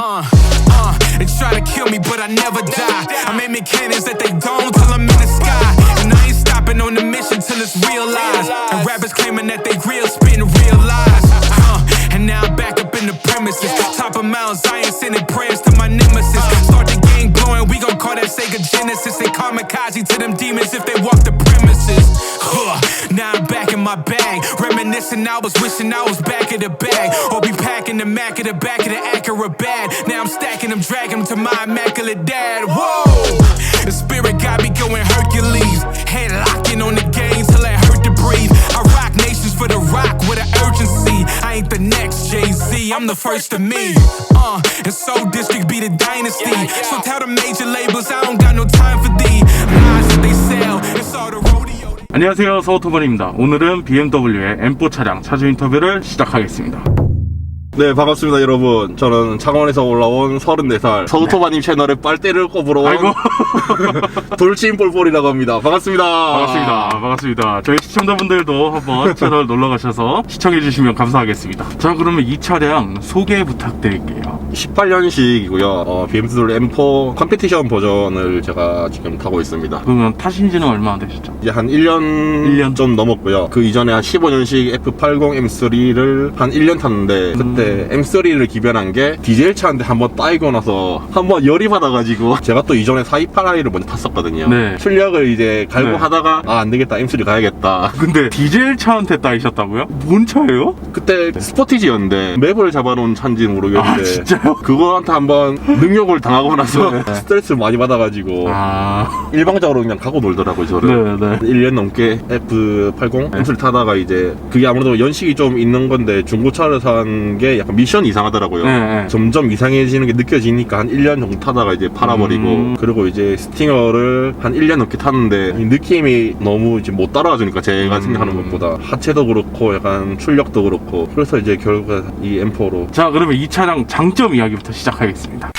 Uh, uh, they try to kill me, but I never die. I'm aiming cannons that they don't till I'm in the sky. And I ain't stopping on the mission till it's realized. And rappers claiming that they real, spitting real lies. Uh, and now I'm back up in the premises. Top of Mount Zion, sending prayers to my nemesis. Start the game glowing, we gon' call that Sega Genesis. They kamikaze to them demons if they walk the premises. Huh. Now I'm back in my bag, reminiscing. I was wishing I was back in the bag, or be packing the Mac at the back of the Acura bag. Now I'm stacking them, dragging them to my immaculate dad. Whoa, the spirit got me going Hercules, head locking on the game till I hurt to breathe. I rock nations for the rock with an urgency. I ain't the next Jay Z, I'm the first of me. Uh, and so district be the dynasty. So tell the major labels I don't got no time 안녕하세요. 서우터번입니다. 오늘은 BMW의 M4 차량 차주 인터뷰를 시작하겠습니다. 네 반갑습니다 여러분. 저는 창원에서 올라온 34살 서우토바님 채널에 빨대를 꼽으러 온 아이고. 돌진볼볼이라고 합니다. 반갑습니다. 반갑습니다. 반갑습니다. 저희 시청자분들도 한번 채널 놀러 가셔서 시청해 주시면 감사하겠습니다. 자 그러면 이 차량 소개 부탁드릴게요 18년식이고요 어, BMW M4 컴피티션 버전을 제가 지금 타고 있습니다 그러면 타신 지는 얼마 안 되셨죠? 이제 한 1년, 1년? 좀 넘었고요 그 이전에 한 15년식 F80 M3를 한 1년 탔는데 그때 M3를 기변한 게 디젤 차인데 한번 따이고 나서 한번 열이 받아가지고 제가 또 이전에 428i를 먼저 탔었거든요 네. 출력을 이제 갈고 네. 하다가 아 안 되겠다 M3 가야겠다 근데 디젤 차한테 따이셨다고요? 뭔 차예요? 그때 스포티지였는데 맵을 잡아놓은 차인지는 모르겠는데 아 진짜 요? 그거한테 한번 능욕을 당하고 나서 네. 스트레스를 많이 받아가지고 아 일방적으로 그냥 가고 놀더라고요 저를 네네 1년 넘게 F80 M3를 타다가 이제 그게 아무래도 연식이 좀 있는 건데 중고차를 산 게 약간 미션 이상하더라고요. 네, 네. 점점 이상해지는 게 느껴지니까 한 1년 정도 타다가 이제 팔아버리고 음. 그리고 이제 스팅어를 한 1년 넘게 탔는데 이 느낌이 너무 이제 못 따라와 주니까 제가 음. 생각하는 것보다 하체도 그렇고 약간 출력도 그렇고 그래서 이제 결국 이 M4로 자 그러면 이 차량 장점 이야기부터 시작하겠습니다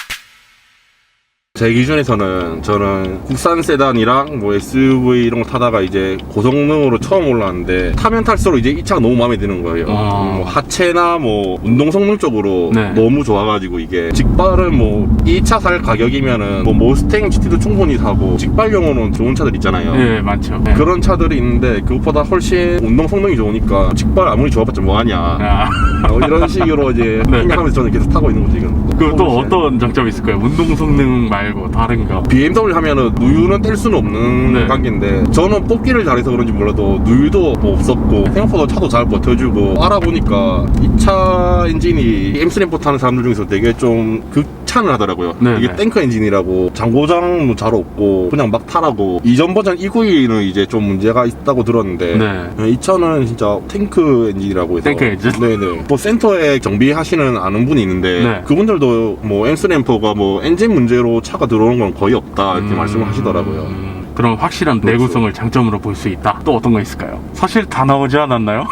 제 기준에서는 저는 국산 세단이랑 뭐 SUV 이런 거 타다가 이제 고성능으로 처음 올라왔는데 타면 탈수록 이제 이 차가 너무 마음에 드는 거예요. 아. 뭐 하체나 뭐 운동 성능 쪽으로 네. 너무 좋아가지고 이게 직발은 뭐이차살 가격이면은 뭐 모스탱 GT도 충분히 사고 직발용으로는 좋은 차들 있잖아요. 네 많죠 네. 그런 차들이 있는데 그것보다 훨씬 운동 성능이 좋으니까 직발 아무리 좋아봤자 뭐하냐 아. 어, 이런 식으로 이제 네. 생각하면서 저는 계속 타고 있는 거죠 지금. 그럼 또 어떤 장점이 있을까요? 운동 성능 말고 다른 거. BMW 하면은 누유는 뗄 수는 없는 네. 관계인데 저는 뽑기를 잘해서 그런지 몰라도 누유도 뭐 없었고 생각보다 차도 잘 버텨주고 알아보니까 이 차 엔진이 M3 타는 사람들 중에서 되게 좀 극 찬을 하더라고요 네, 이게 네. 탱크 엔진이라고 장고장도 잘 없고 그냥 막 타라고 이전 버전 292는 이제 좀 문제가 있다고 들었는데 네. 이 차는 진짜 탱크 엔진이라고 해서 탱크 엔진? 네네 뭐 센터에 정비하시는 아는 분이 있는데 네. 그분들도 뭐 M3램퍼가 뭐 엔진 문제로 차가 들어오는 건 거의 없다 이렇게 음, 말씀을 하시더라고요. 그럼 확실한 그렇죠. 내구성을 장점으로 볼 수 있다. 또 어떤 거 있을까요? 사실 다 나오지 않았나요?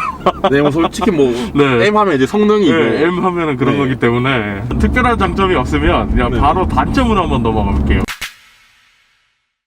네, 뭐 솔직히 뭐 네. M 하면 이제 성능이고 네, M 하면은 그런 네. 거기 때문에 특별한 장점이 없으면 그냥 네. 바로 단점으로 한번 넘어가 볼게요.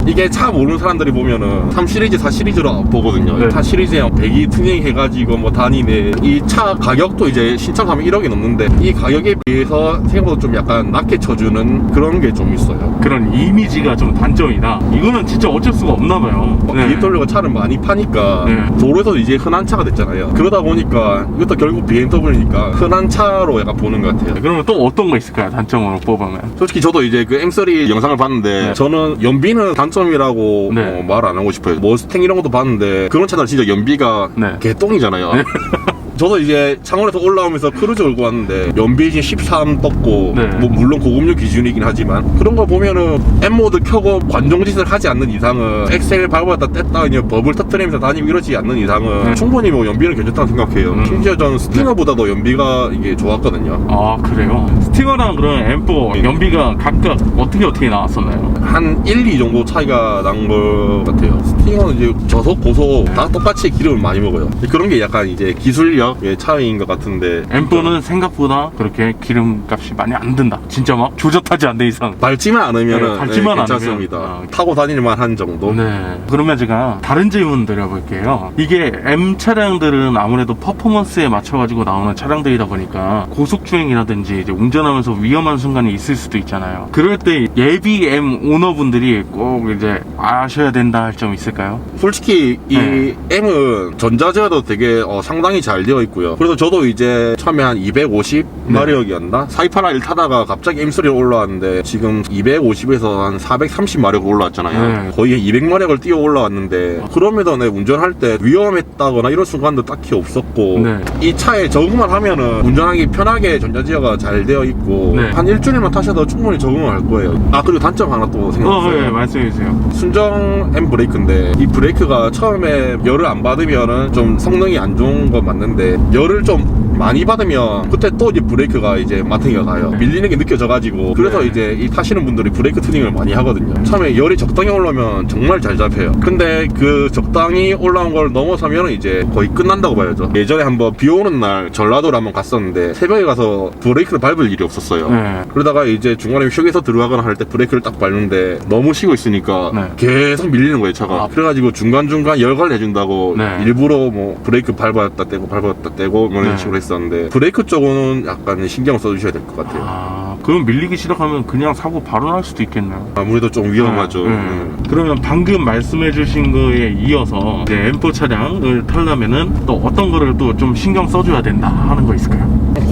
이게 차 모르는 사람들이 보면은 3 시리즈, 4 시리즈로 보거든요. 네. 4 시리즈에 배기 튜닝 해가지고 뭐 다니네. 이 차 가격도 이제 신차가면 1억이 넘는데 이 가격에 비해서 생각보다 좀 약간 낮게 쳐주는 그런 게 좀 있어요. 그런 이미지가 좀 단점이다. 이거는 진짜 어쩔 수가 없나 봐요. 네. BMW가 차를 많이 파니까 네. 도로에서 이제 흔한 차가 됐잖아요. 그러다 보니까 이것도 결국 BMW니까 흔한 차로 약간 보는 것 같아요. 그러면 또 어떤 거 있을까요? 단점으로 뽑으면. 솔직히 저도 이제 그 M3 영상을 봤는데 네. 저는 연비는 단 점이라고 네. 어, 말안 하고 싶어요. 머스탱 이런 것도 봤는데 그런 차들 진짜 연비가 네. 개똥이잖아요. 저도 이제 창원에서 올라오면서 크루즈 걸고 왔는데 연비 이제 13 떴고 네. 뭐 물론 고급류 기준이긴 하지만 그런 거 보면은 M 모드 켜고 관종짓을 하지 않는 이상은 엑셀 밟았다 뗐다 그냥 버블 터트리면서 다니고 이러지 않는 이상은 네. 충분히 뭐 연비는 괜찮다고 생각해요. 음. 심지어 저는 스팅어보다도 연비가 이게 좋았거든요. 아 그래요? 스팅어랑 그런 M4 연비가 각각 어떻게 어떻게 나왔었나요? 한 1, 2 정도 차이가 난 것 같아요. 튜닝은 이제 저속, 고속 다 똑같이 기름을 많이 먹어요. 그런 게 약간 이제 기술력의 차이인 것 같은데 M4는 생각보다 그렇게 기름값이 많이 안 든다. 진짜 막 조젓하지 않는 이상. 밟지만 않으면 네, 밟지만 않으면. 괜찮습니다. 아. 타고 다닐만 한 정도. 네. 그러면 제가 다른 질문 드려볼게요. 이게 M 차량들은 아무래도 퍼포먼스에 맞춰가지고 나오는 차량들이다 보니까 고속 주행이라든지 이제 운전하면서 위험한 순간이 있을 수도 있잖아요. 그럴 때 예비 M 오너분들이 꼭 이제 아셔야 된다 할 점 있 을까요? 솔직히 이 네. M은 전자제어도 되게 어, 상당히 잘 되어 있고요. 그래서 저도 이제 처음에 한 250 네. 마력이었나? 사이파라 1 타다가 갑자기 M3로 올라왔는데 지금 250에서 한 430 마력 올라왔잖아요. 네. 거의 200마력을 뛰어 올라왔는데 그럼에도 내 운전할 때 위험했다거나 이런 순간도 딱히 없었고 네. 이 차에 적응만 하면은 운전하기 편하게 전자제어가 잘 되어 있고 네. 한 일주일만 타셔도 충분히 적응을 할 거예요. 아 그리고 단점 하나 또 어, 생각났어요. 네, 말씀해 주세요. 순정 M 브레이크인데 이 브레이크가 처음에 열을 안 받으면은 좀 성능이 안 좋은 건 맞는데 열을 좀 많이 받으면 그때 또 이제 브레이크가 이제 마탱이가 가요 밀리는 게 느껴져가지고 그래서 네. 이제 이 타시는 분들이 브레이크 튜닝을 많이 하거든요 처음에 열이 적당히 올라오면 정말 잘 잡혀요 근데 그 적당히 올라온 걸 넘어서면 이제 거의 끝난다고 봐야죠 예전에 한번 비 오는 날 전라도를 한번 갔었는데 새벽에 가서 브레이크를 밟을 일이 없었어요 네. 그러다가 이제 중간에 휴게소 들어가거나 할 때 브레이크를 딱 밟는데 너무 쉬고 있으니까 네. 계속 밀리는 거예요 차가 아. 그래가지고 중간중간 열관 내준다고 네. 일부러 뭐 브레이크 밟았다 떼고 밟았다 떼고 뭐 이런 네. 식으로 했 었는데 브레이크 쪽은 약간 신경 써주셔야 될 것 같아요 아, 그럼 밀리기 시작하면 그냥 사고 바로 날 수도 있겠네요. 아무래도 좀 위험하죠 네, 네. 음. 그러면 방금 말씀해주신 거에 이어서 이제 M4 차량을 타려면은 또 어떤 거를 또 좀 신경 써줘야 된다 하는 거 있을까요?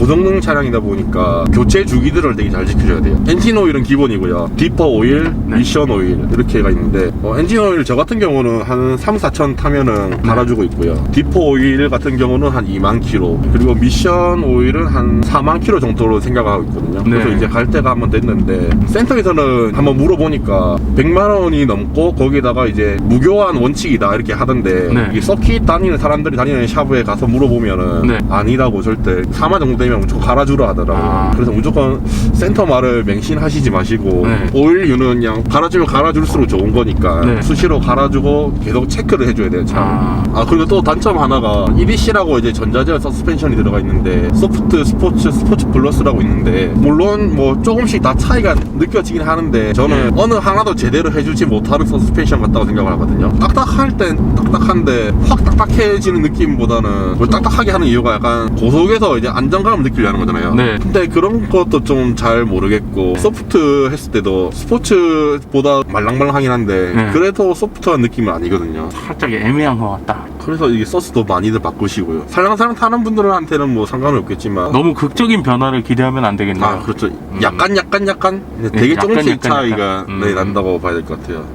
고성능 차량이다 보니까 교체 주기들을 되게 잘 지켜줘야 돼요 엔진 오일은 기본이고요 디퍼 오일, 네. 미션 오일 이렇게가 있는데 어, 엔진 오일 저 같은 경우는 한 3, 4천 타면은 갈아주고 있고요 디퍼 오일 같은 경우는 한 2만 킬로 그리고 미션 오일은 한 4만 킬로 정도로 생각하고 있거든요 그래서 네. 이제 갈 때가 한번 됐는데 센터에서는 한번 물어보니까 100만 원이 넘고 거기다가 이제 무교환 원칙이다 이렇게 하던데 네. 이 서킷 다니는 사람들이 다니는 샵에 가서 물어보면은 네. 아니라고 절대 4만 정도 되면 무조건 갈아주라 하더라고요. 아. 그래서 무조건 센터 말을 맹신하시지 마시고 네. 오일류는 그냥 갈아주면 갈아줄수록 좋은 거니까 네. 수시로 갈아주고 계속 체크를 해줘야 돼요. 차. 아. 아 그리고 또 단점 하나가 EDC라고 이제 전자제어 서스펜션이 들어가 있는데 소프트 스포츠 스포츠 플러스라고 있는데 물론 뭐 조금씩 다 차이가 느껴지긴 하는데 저는 네. 어느 하나도 제대로 해주지 못하는 서스펜션 같다고 생각을 하거든요 딱딱할 땐 딱딱한데 확 딱딱해지는 느낌보다는 뭘 딱딱하게 하는 이유가 약간 고속에서 이제 안정감을 느끼려는 거잖아요 네. 근데 그런 것도 좀 잘 모르겠고 소프트 했을 때도 스포츠보다 말랑말랑하긴 한데 네. 그래도 소프트한 느낌은 아니거든요 살짝 애매한 것 같다. 그래서 이게 서스도 많이들 바꾸시고요. 살랑살랑 타는 분들한테는 뭐 상관은 없겠지만. 너무 극적인 변화를 기대하면 안 되겠네요. 아, 그렇죠. 약간, 약간, 약간. 근데 네, 되게 약간, 조금씩 약간, 차이가 약간. 네, 음. 난다고 봐야 될 것 같아요.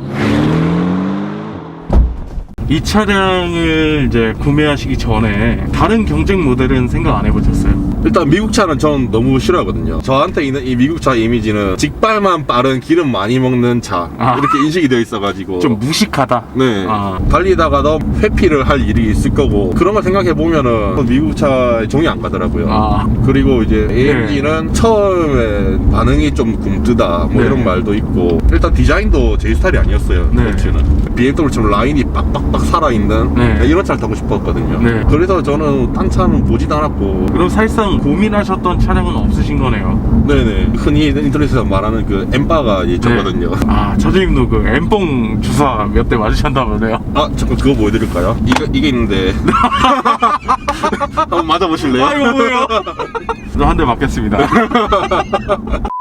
이 차량을 이제 구매하시기 전에 다른 경쟁 모델은 생각 안 해보셨어요? 일단 미국 차는 전 너무 싫어하거든요. 저한테 있는 이 미국 차 이미지는 직발만 빠른 기름 많이 먹는 차. 아. 이렇게 인식이 되어 있어가지고. 좀 무식하다. 네. 아. 달리다가도 회피를 할 일이 있을 거고. 그런 걸 생각해 보면은 미국 차에 정이 안 가더라고요. 아. 그리고 이제 AMG는 처음에 반응이 좀 굼뜨다 뭐 네. 이런 말도 있고 일단 디자인도 제 스타일이 아니었어요 네. 벤츠는 BMW처럼 라인이 빡빡빡 살아있는 네. 이런 차를 타고 싶었거든요 네. 그래서 저는 딴 차는 보지도 않았고 그럼 사실상 고민하셨던 차량은 없으신 거네요. 네네 흔히 인터넷에서 말하는 그 엠바가 있었거든요 아, 차주님도 그 엠뽕 주사 몇 대 맞으셨다면서요? 아 잠깐 그거 보여드릴까요? 이거, 이게 있는데 한번 맞아보실래요? 아, 이거 뭐예요? 저 한 대 맞겠습니다.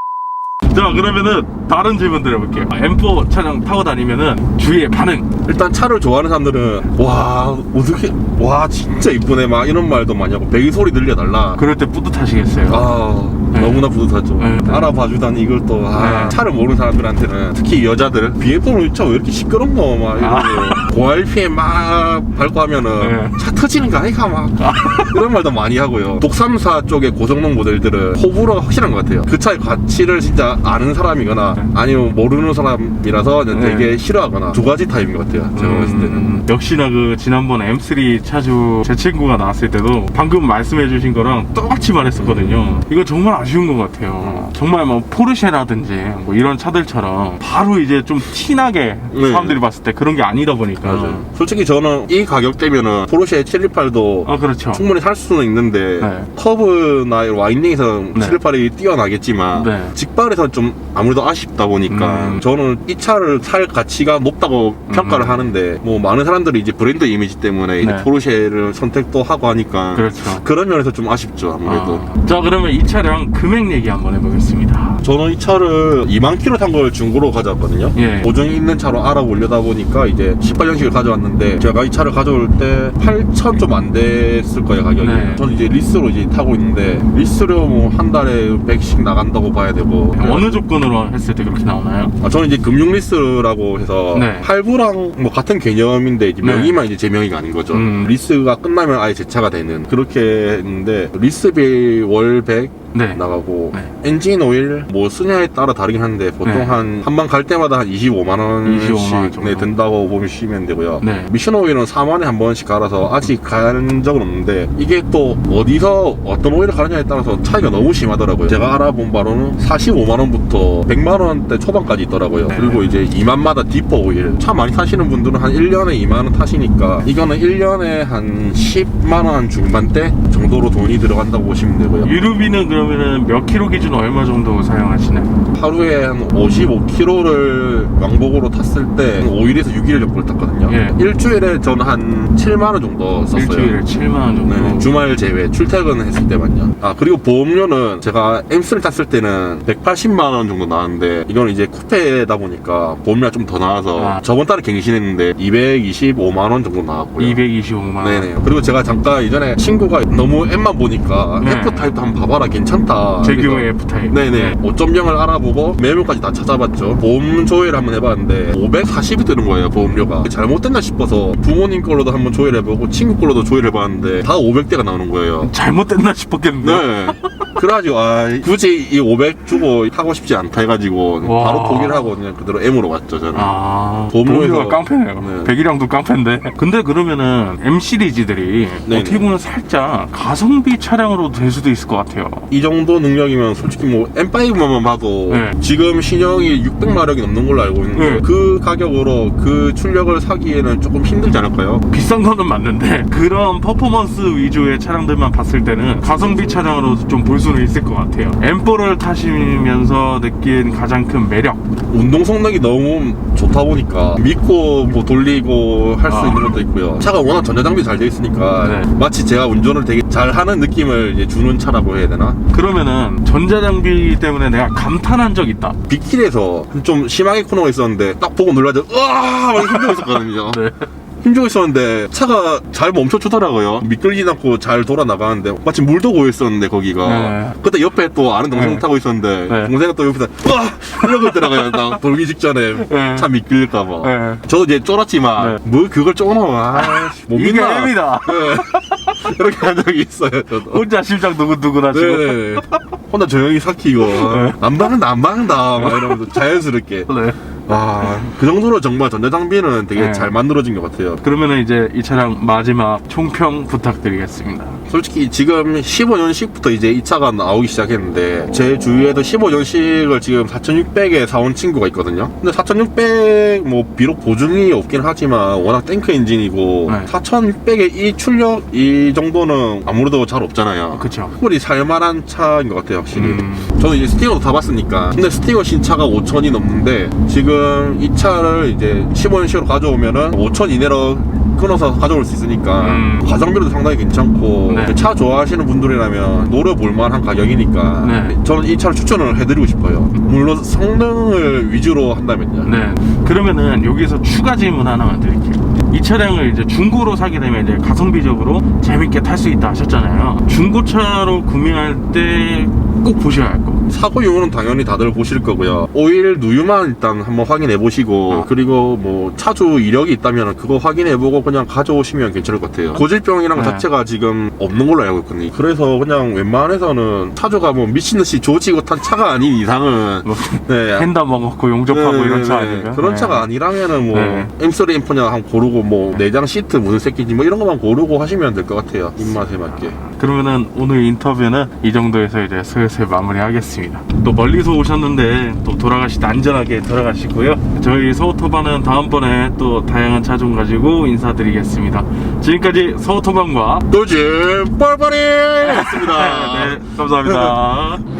자, 그러면은 다른 질문 드려볼게요. M4 차량 타고 다니면은 주위의 반응. 일단 차를 좋아하는 사람들은 와 어떻게 와 진짜 이쁘네 막 이런 말도 많이 하고 배기 소리 들려달라 그럴 때 뿌듯하시겠어요? 아 네. 너무나 뿌듯하죠 네. 알아봐주다니 이걸 또 아, 네. 차를 모르는 사람들한테는 특히 여자들 BMW 차왜 이렇게 시끄럽노 막 이러 고 아. 고RPM 막 밟고 하면은 네. 차 터지는 거 아니가 막 이런 말도 많이 하고요 독삼사 쪽의 고성능 모델들은 호불호가 확실한 것 같아요 그 차의 가치를 진짜 아는 사람이거나 네. 아니면 모르는 사람이라서 네. 되게 싫어하거나 두 가지 타입인 것 같아요 제가 봤을 때는 음, 역시나 그 지난번 M3 차주 제 친구가 나왔을 때도 방금 말씀해주신 거랑 똑같이 말했었거든요. 이거 정말 아쉬운 것 같아요. 정말 뭐 포르쉐라든지 뭐 이런 차들처럼 바로 이제 좀 티나게 네. 사람들이 봤을 때 그런 게 아니다 보니까. 맞아요. 솔직히 저는 이 가격대면은 포르쉐 718도 아 그렇죠. 충분히 살 수는 있는데 네. 터브나 와인딩에서 네. 718이 뛰어나겠지만 네. 직발에서 좀 아무래도 아쉽다 보니까 음. 저는 이 차를 살 가치가 높다고 평가를 음. 하는데 뭐 많은 사람들이 이제 브랜드 이미지 때문에 이제 네. 포르쉐를 선택도 하고 하니까 그렇죠. 그런 면에서 좀 아쉽죠 아무래도 아. 자 그러면 이 차량 금액 얘기 한번 해보겠습니다. 저는 이 차를 2만 킬로 탄 걸 중고로 가져왔거든요. 예. 보증이 있는 차로 알아보려다 보니까 이제 18년식을 가져왔는데 제가 이 차를 가져올 때 8천 좀 안 됐을 거예요 가격이. 네. 저는 이제 리스로 이제 타고 있는데 리스로 뭐 한 달에 100씩 나간다고 봐야 되고. 어느 조건으로 했을 때 그렇게 나오나요? 아, 저는 이제 금융 리스라고 해서 네. 할부랑 뭐 같은 개념인데 이제 네. 명의만 이제 제 명의가 아닌 거죠. 음. 리스가 끝나면 아예 제 차가 되는 그렇게 했는데 리스비 월 100 네. 나가고 네. 엔진 오일 뭐 쓰냐에 따라 다르긴 한데 보통 네. 한 한 번 갈 때마다 한 25만 25만 원 원씩 정도. 네, 든다고 보시면 되고요. 네. 미션 오일은 4만에 한 번씩 갈아서 아직 간 적은 없는데 이게 또 어디서 어떤 오일을 가느냐에 따라서 차이가 너무 심하더라고요. 제가 알아본 바로는 45만 원부터 100만 원대 초반까지 있더라고요. 네. 그리고 이제 2만마다 디퍼 오일 차 많이 타시는 분들은 한 1년에 2만 원 타시니까 이거는 1년에 한 10만 원 중반대 정도로 돈이 들어간다고 보시면 되고요. 유류비는 그 러면은 몇 킬로 기준 얼마 정도 사용하시나요? 하루에 한 55km를 왕복으로 탔을 때 5일에서 6일 정도를 탔거든요. 예. 일주일에 저는 한 7만 원 정도 썼어요. 일주일에 7만 원 정도. 네, 주말 제외 출퇴근했을 때만요. 아 그리고 보험료는 제가 M3를 탔을 때는 180만 원 정도 나왔는데 이건 이제 쿠페다 보니까 보험료가 좀 더 나와서 아. 저번 달에 갱신했는데 225만 원 정도 나왔고요. 225만 원. 네네. 그리고 제가 잠깐 이전에 친구가 너무 M만 보니까 네. F 타입도 한번 봐봐라 괜찮 다. 제규의 그래서 F타입. 네네. 5.0을 알아보고 매물까지 다 찾아봤죠. 보험 조회를 한번 해봤는데 540이 드는 거예요 보험료가. 잘못됐나 싶어서 부모님 걸로도 한번 조회를 해보고 친구 걸로도 조회를 해봤는데 다 500대가 나오는 거예요. 잘못됐나 싶었겠는데. 네. 그래가지고 아 굳이 이 500 주고 타고 싶지 않다 해가지고 와. 바로 포기를 하고 그냥 그대로 M으로 갔죠 저는. 아, 보험료가 깡패네요. 네. 배기량도 깡패인데. 근데 그러면은 M 시리즈들이 네네. 어떻게 보면 살짝 가성비 차량으로 될 수도 있을 것 같아요. 이 정도 능력이면 솔직히 뭐 M5만 봐도 네. 지금 신형이 600마력이 넘는 걸로 알고 있는데 네. 그 가격으로 그 출력을 사기에는 조금 힘들지 않을까요? 비싼 거는 맞는데 그런 퍼포먼스 위주의 차량들만 봤을 때는 가성비 차량으로 좀 볼 수는 있을 것 같아요. M4를 타시면서 느낀 가장 큰 매력. 운동 성능이 너무 좋다 보니까 믿고 뭐 돌리고 할 수 아. 있는 것도 있고요. 차가 워낙 전자장비 잘돼 있으니까 네. 마치 제가 운전을 되게 잘 하는 느낌을 이제 주는 차라고 해야 되나? 그러면은 전자장비 때문에 내가 감탄한 적 있다. 빅킬에서 좀 심하게 코너가 있었는데 딱 보고 놀라서 으아! 막 힘들고 있었거든요. 네. 힘주고 있었는데 차가 잘 멈춰주더라고요. 미끌리지 않고 잘 돌아 나가는데 마치 물도 고여 있었는데 거기가 네. 그때 옆에 또 아는 동생 네. 타고 있었는데 네. 동생은 또 옆에서 와 이러고 있더라고요. 나 돌기 직전에 네. 차 미끌릴까봐. 네. 저도 이제 쫄았지만 네. 뭐 그걸 쪼노 아못 이게 믿나. M이다. 네. 이렇게 한 적이 있어요. 저도. 혼자 심장 두근두근 하시고. 네. 혼자 조용히 삭히고 안 박는다 안 박는다 막 이러면서 자연스럽게 네. 아 그 정도로 정말 전자장비는 되게 네. 잘 만들어진 것 같아요. 그러면은 이제 이 차량 마지막 총평 부탁드리겠습니다. 솔직히 지금 15년식부터 이제 이 차가 나오기 시작했는데 제 주위에도 15년식을 지금 4600에 사온 친구가 있거든요. 근데 4600 뭐 비록 보증이 없긴 하지만 워낙 탱크 엔진이고 네. 4600의 이 출력 이 정도는 아무래도 잘 없잖아요. 그쵸. 충분히 살만한 차인 것 같아요, 확실히. 음. 저는 이제 스팅어도 타봤으니까. 근데 스팅어 신차가 5천이 넘는데 지금 이 차를 이제 15년식으로 가져오면은 5천 이내로 끊어서 가져올 수 있으니까 음. 가성비도 상당히 괜찮고 네. 차 좋아하시는 분들이라면 노려볼 만한 가격이니까 네. 저는 이 차를 추천을 해드리고 싶어요. 물론 성능을 위주로 한다면요. 네. 그러면은 여기서 추가 질문 하나만 드릴게요. 이 차량을 이제 중고로 사게 되면 이제 가성비적으로 재밌게 탈 수 있다 하셨잖아요. 중고차로 구매할 때 꼭 보셔야 할 거. 사고 유무는 당연히 다들 보실 거고요. 오일 누유만 일단 한번 확인해 보시고 어. 그리고 뭐 차주 이력이 있다면 그거 확인해 보고 그냥 가져오시면 괜찮을 것 같아요. 고질병이랑 네. 자체가 지금 없는 걸로 알고 있거든요. 그래서 그냥 웬만해서는 차주가 뭐 미친 듯이 조지고 탄 차가 아닌 이상은 뭐 네. 핸다 먹었고 용접하고 네, 이런 차 네, 네. 아닌가요? 그런 네. 차가 아니라면은 뭐 네. M3 M4냐 한번 고르고 뭐 내장 시트 무슨 새끼인지 뭐 이런 것만 고르고 하시면 될 것 같아요. 입맛에 맞게. 그러면은 오늘 인터뷰는 이 정도에서 이제 슬슬 마무리하겠습니다. 또 멀리서 오셨는데 또 돌아가시다 안전하게 돌아가시고요. 저희 서우터반은 다음번에 또 다양한 차좀 가지고 인사드리겠습니다. 지금까지 서우터반과 돌진 뻘뻘이 였습니다. 네, 감사합니다.